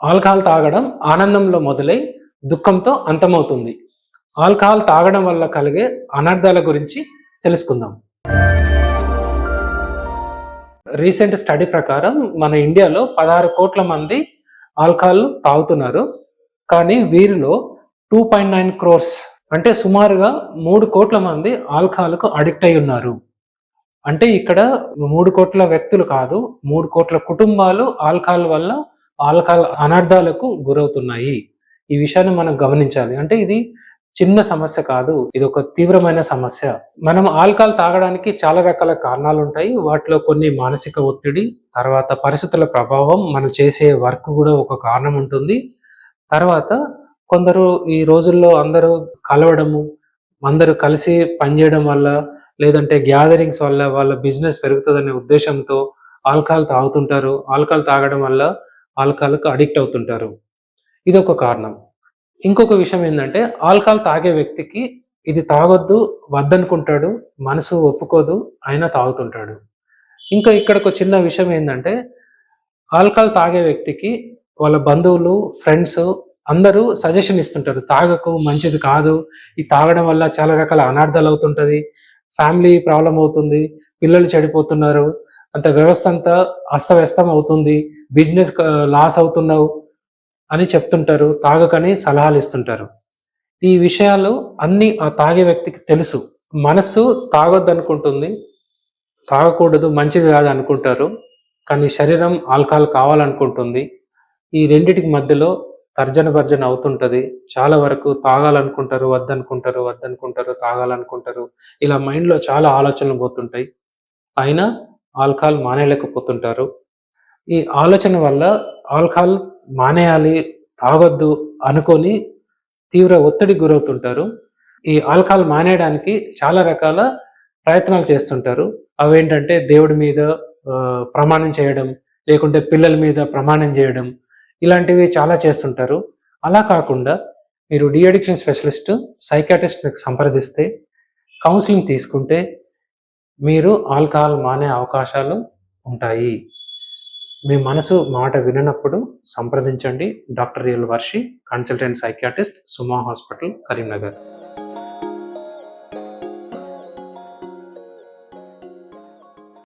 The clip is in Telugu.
ఆల్కహాల్ తాగడం ఆనందంలో మొదలై దుఃఖంతో అంతమవుతుంది. ఆల్కహాల్ తాగడం వల్ల కలిగే అనర్థాల గురించి తెలుసుకుందాం. రీసెంట్ స్టడీ ప్రకారం మన ఇండియాలో పదహారు కోట్ల మంది ఆల్కహాల్ తాగుతున్నారు. కానీ వీరిలో టూ పాయింట్ నైన్ క్రోర్స్ అంటే సుమారుగా మూడు కోట్ల మంది ఆల్కహాల్కు అడిక్ట్ అయి ఉన్నారు. అంటే ఇక్కడ మూడు కోట్ల వ్యక్తులు కాదు మూడు కోట్ల కుటుంబాలు ఆల్కహాల్ వల్ల ఆల్కహాల్ అనర్థాలకు గురవుతున్నాయి. ఈ విషయాన్ని మనం గమనించాలి. అంటే ఇది చిన్న సమస్య కాదు. ఇది ఒక తీవ్రమైన సమస్య. మనం ఆల్కహాల్ తాగడానికి చాలా రకాల కారణాలు ఉంటాయి. వాటిలో కొన్ని మానసిక ఒత్తిడి తర్వాత పరిస్థితుల ప్రభావం మనం చేసే వర్క్ కూడా ఒక కారణం ఉంటుంది. తర్వాత కొందరు ఈ రోజుల్లో అందరూ కలవడము అందరూ కలిసి పనిచేయడం వల్ల లేదంటే గ్యాదరింగ్స్ వల్ల వాళ్ళ బిజినెస్ పెరుగుతుందనే ఉద్దేశంతో ఆల్కహాల్ తాగుతుంటారు. ఆల్కహాల్ తాగడం వల్ల ఆల్కహాల్కి అడిక్ట్ అవుతుంటారు. ఇది ఒక కారణం. ఇంకొక విషయం ఏంటంటే ఆల్కహాల్ తాగే వ్యక్తికి ఇది తాగొద్దు వద్దనుకుంటాడు మనసు ఒప్పుకోదు అయినా తాగుతుంటాడు. ఇంకా ఇక్కడ ఒక చిన్న విషయం ఏంటంటే ఆల్కహాల్ తాగే వ్యక్తికి వాళ్ళ బంధువులు ఫ్రెండ్స్ అందరూ సజెషన్ ఇస్తుంటారు. తాగకు మంచిది కాదు ఈ తాగడం వల్ల చాలా రకాల అనార్థాలు అవుతుంటుంది ఫ్యామిలీ ప్రాబ్లం అవుతుంది పిల్లలు చెడిపోతున్నారు అంత వ్యవస్థ అంతా అస్తవ్యస్తం అవుతుంది బిజినెస్ లాస్ అవుతున్నావు అని చెప్తుంటారు తాగకని సలహాలు ఇస్తుంటారు. ఈ విషయాలు అన్ని ఆ తాగే వ్యక్తికి తెలుసు. మనస్సు తాగొద్దు అనుకుంటుంది తాగకూడదు మంచిది కాదు అనుకుంటారు కానీ శరీరం ఆల్కహాల్ కావాలనుకుంటుంది. ఈ రెండిటికి మధ్యలో తర్జన భర్జన అవుతుంటుంది. చాలా వరకు తాగాలనుకుంటారు వద్దనుకుంటారు వద్దనుకుంటారు తాగాలనుకుంటారు. ఇలా మైండ్లో చాలా ఆలోచనలు పోతుంటాయి. అయినా ఆల్కహాల్ మానేయలేకపోతుంటారు. ఈ ఆలోచన వల్ల ఆల్కహాల్ మానేయాలి తాగొద్దు అనుకొని తీవ్ర ఒత్తిడి గురవుతుంటారు. ఈ ఆల్కహాల్ మానేయడానికి చాలా రకాల ప్రయత్నాలు చేస్తుంటారు. అవేంటంటే దేవుడి మీద ప్రమాణం చేయడం లేకుంటే పిల్లల మీద ప్రమాణం చేయడం ఇలాంటివి చాలా చేస్తుంటారు. అలా కాకుండా మీరు డిఅడిక్షన్ స్పెషలిస్ట్ సైకాట్రిస్ట్ సంప్రదిస్తే కౌన్సిలింగ్ తీసుకుంటే మీరు ఆల్కహాల్ మానే అవకాశాలు ఉంటాయి. మీ మనసు మాట విననప్పుడు సంప్రదించండి. డాక్టర్ రియల్ Varshi consultant psychiatrist Suma hospital Karimnagar.